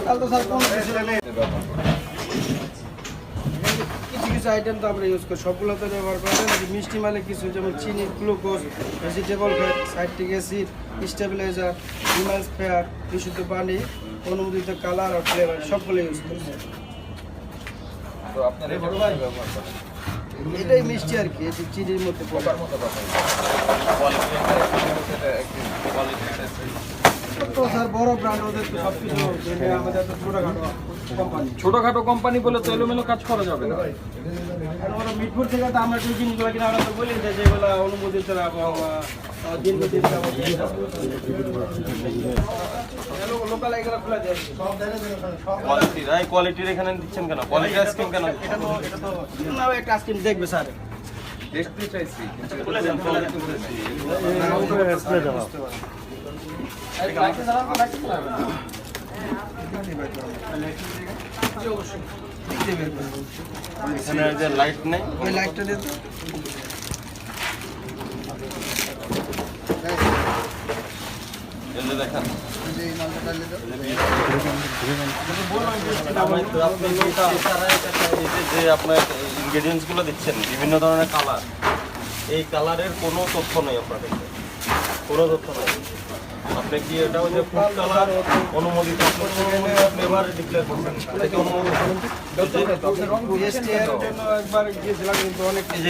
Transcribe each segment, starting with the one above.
কিছু নেই কিছু কিছু আইটেম তো আমরা ইউজ করি সবগুলো তো ব্যবহার করা মিষ্টি মালে কিছু যেমন চিনি glucose vegetable fat citric acid stabiliser Himal ফেয়ার বিশুদ্ধ পানি অনুমোদিত কালার আর ফ্লেভার সবগুলো ইউজ করি। তো আপনার ব্যবহার করেন? এটাই মিষ্টি আর কি এটি চিনির মধ্যে পড়ে মতো কথা কোয়ালিটি এটা একদিন কোয়ালিটি তো স্যার বড় ব্র্যান্ড ওদের তো সব কিছু আমাদের তো ছোটোখাটো কোম্পানি ছোটখাটো কোম্পানি বলে তো এলোমেলো কাজ করা যাবে না। আর ওরা মিটফুট থেকে তো আমরা যে জিনিসগুলো কিনা আমরা তো বলি যে যেগুলো অনুমোদিত আবহাওয়া আহ, দীর্ঘদিন লোকাল এগুলো খুলে দেয়। সব কোয়ালিটির এই কোয়ালিটির এখানে দিচ্ছেন কেন? কোয়ালিটি আইসক্রিম কেন? এটা তো এটা তো একটা আইসক্রিম দেখবে স্যার। দেখতে চাইছি লাইট নেই। লাইটটা দিয়ে দেখেন। যে আপনার ইনগ্রেডিয়েন্টসগুলো দিচ্ছেন, বিভিন্ন ধরনের কালার এই কালারের কোনো তথ্য নেই আপনার কাছে কোনো তথ্য নেই। আপনি কি এটা যে ফুড কালার অনুমোদিত ফ্লেভার ডিক্লেয়ার করছেন? এটা কি অনুমোদিত?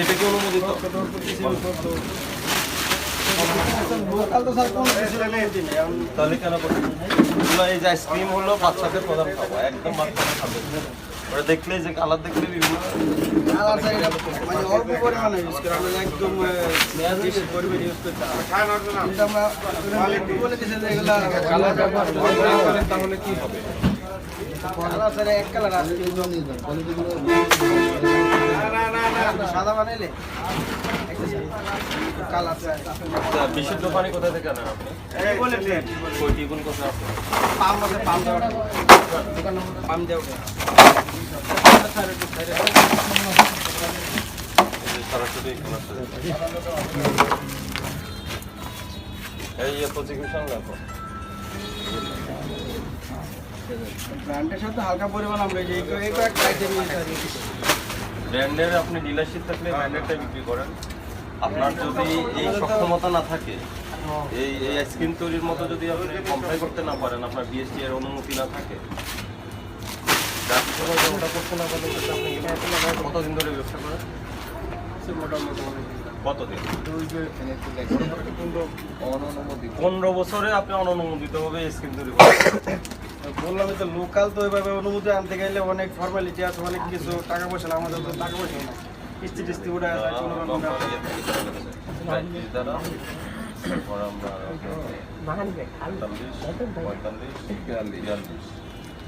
এটা কি অনুমোদিত? তাহলে কেন করছেন? এই যে আইসক্রিম হলো বাচ্চাদের প্রধান খাবার, একদম বাচ্চাদের খাবে ওটা দেখলে যে কালার দেখলে বিভিন্ন কালার মানে অল্প পরিমাণে ইউজ করি আমরা একদম বেশি পরিমাণে ইউজ করতে কিন্তু আমরা বলে দিয়েছে যে এগুলা কালার ব্যবহার করেন তাহলে কি হবে কালার স্যার এক কালার আছে সাদা বানাইলে কালার স্যার আচ্ছা, বিশুদ্ধ পানি কোথা থেকে আনেন আপনি কোথায় আছে পাম যে যে ব্র্যান্ডের সাথে হালকা পরিমাণ আমরা আইটেম ব্র্যান্ডের আপনি থাকলে বিক্রি করেন। আপনার যদি এই সক্ষমতা না থাকে এই এই আইসক্রিম তৈরির মতো যদি আপনি কমপ্লাই করতে না পারেন আপনার বিএসটি এর অনুমতি না থাকে ওটা করতে না কতদিন ধরে ব্যবসা করেন? অননুমোদিত পনেরো বছরে আপনি অননুমোদিতভাবে আইসক্রিম তৈরি করেন। বললাম তো লোকাল তো ওইভাবে অনুমতি আনতে গেলে অনেক ফর্মালিটি আছে অনেক কিছু টাকা পয়সা আমাদের তো টাকা পয়সা না কিস্তি টিস্তি উঠে আছে কোনো রকম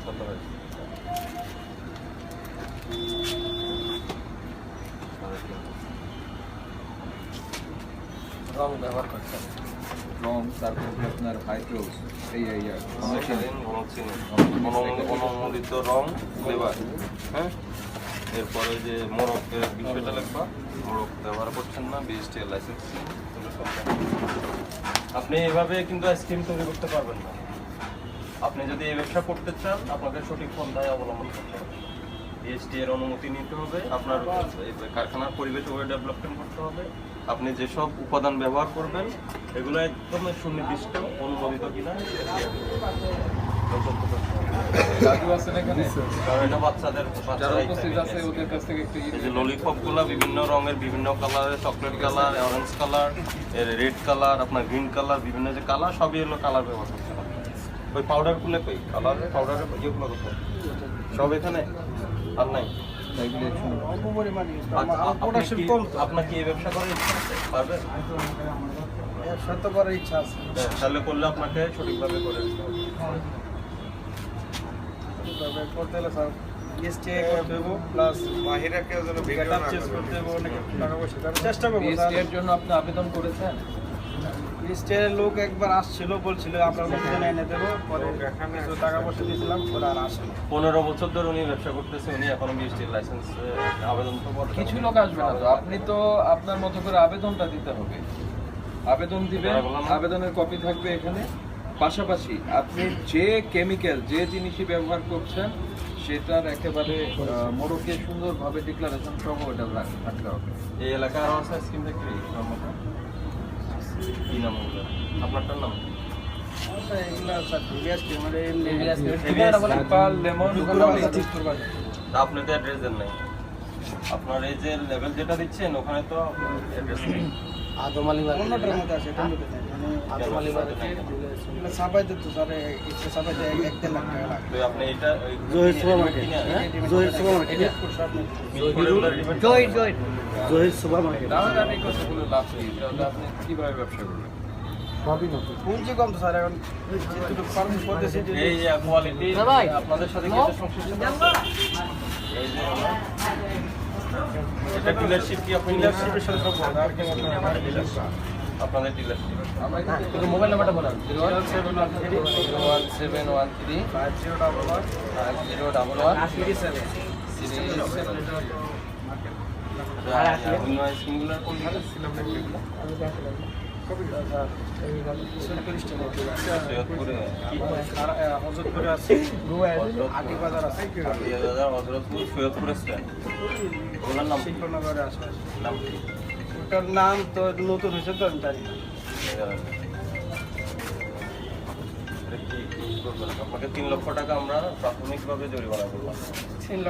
ব্যাপার। রং ব্যবহার করছেন রং তারপর হচ্ছে আপনার হাইড্রোজ এই এই আর অনুমোদিত রং ফ্লেভার হ্যাঁ এরপরে যে মোরকের বিষয়টা লিখবা মোরক ব্যবহার করছেন না বিএসটিএল লাইসেন্স আপনি এভাবে কিন্তু আইসক্রিম তৈরি করতে পারবেন না। আপনি যদি এই ব্যবসা করতে চান আপনাকে সঠিক পন্থায় অবলম্বন করতে হবে। বিএসটি এর অনুমতি নিতে হবে, আপনার কারখানার পরিবেশ ওয়ে ডেভেলপমেন্ট করতে হবে। আপনি যেসব উপাদান ব্যবহার করবেন, এগুলো একদম সুনির্দিষ্ট, অনুমোদিত কিনা। জাদু আছেন এখানে? কারণ এটা বাচ্চাদের যারা বাচ্চারাই উপস্থিত খায়। আছে ওদের কাছ থেকে একটু এই যে ললিপপগুলা বিভিন্ন রঙের বিভিন্ন কালারের chocolate colour orange colour red colour আপনার গ্রিন কালার বিভিন্ন যে কালার সবই হলো কালার ব্যবহার করতে হবে ওই পাউডারগুলো কই? কালার পাউডারের ইয়েগুলো কোথায়? সব এখানে? আর নাই? আচ্ছা, কম তো। আপনার কি এই ব্যবসা করার ইচ্ছা আছে? পারবেন এর সাথে করার ইচ্ছা আছে। হ্যাঁ, তাহলে করলে আপনাকে সঠিকভাবে করে দিতে হবে করতে হলে স্যার এসটি করতে হবে প্লাস বাহিরে কেউ যেন ভিডিও না করতে হবে অনেক টাকা পয়সা আমি চেষ্টা করব বিএসটি এর জন্য আপনি আবেদন করেছেন? লোক একবার আসছিল বলছিল লোকজন এনে দেবো পরে কিছু টাকা পয়সা দিয়েছিলাম পরে আর আসে পনেরো বছর ধরে উনি ব্যবসা করতেছে উনি এখনও বিএসটির লাইসেন্স আবেদন তো কিছু লোক আসবে না তো আপনি তো আপনার মতো করে আবেদনটা দিতে হবে। আবেদন দিবেন? আবেদনের কপি থাকবে এখানে। পাশাপাশি আপনি যে কেমিক্যাল যে জিনিসই ব্যবহার করছেন সেটার একেবারে মোড়কে সুন্দরভাবে ডিক্লারেশন সহ ওটা থাকতে হবে। এই কি নাম আপনারটার নাম? তা আপনি তো অ্যাড্রেস দেন নাই। আপনার এই যে লেভেল যেটা দিচ্ছেন ওখানে তো অ্যাড্রেস নেই। অন্যটার আছে এটার মধ্যে নেই। মানে এগুলা ছাপাইতে তো স্যার এক্সট্রা ছাপাইতে এক এক দেড় লাখ টাকা লাগে। আপনি এটা Zahir supermarket Zahir supermarket Zahir Zahir Zahir. Supermarket তাহলে আর এই লাভ নেই তাহলে আপনি কীভাবে ব্যবসা করবেন? পুঁজি কম তো স্যার এখন এই কোয়ালিটি আপনাদের সাথে সংশ্লিষ্ট এটা ডিলারশিপ কি আপনি ডিলারশিপের সাথে সব আর কি আপনাদের ডিলারশিপ কিন্তু মোবাইল নাম্বারটা বলেন। Zero one seven one three. Zero one seven one three. Five zero double one five zero double one three seven three seven স্কিমগুলোর কোন সৈয়দপুরে ওটার নাম তো নতুন হয়েছে তো আমি জানি? আপনাকে তিন লক্ষ টাকা আমরা প্রাথমিকভাবে জরিমানা করলাম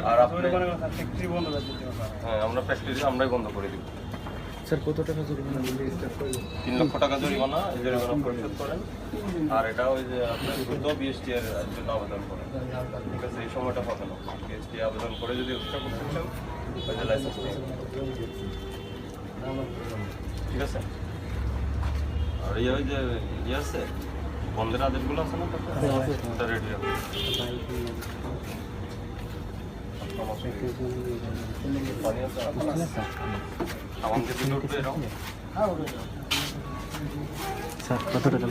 আর টাকা আপনি- জরিমানা করে স্যার ফ্যাক্টরি বন্ধ করে দিতে হ্যাঁ আমরা ফ্যাক্টরি আমরাই বন্ধ করে দিব। স্যার কত টাকা জরিমানা? তিন লক্ষ টাকা জরিমানা এই জরিমানা পরিশোধ করেন। আর এটা ওই যে আপনার শুদ্ধ বিএসটি এর জন্য আবেদন করেন। ঠিক আছে এই সময়টা হবে না বিএসটি আবেদন করে যদি উৎসাহ করতে চান যে লাইসেন্স ঠিক আছে? আর ইয়ে ওই যে ইয়ে আছে বন্ধের আদেশগুলো আছে না রেডি রাখো পানি আছে আমাদের দিকে উঠবে এরকম হ্যাঁ ওটা স্যার কত টাকা?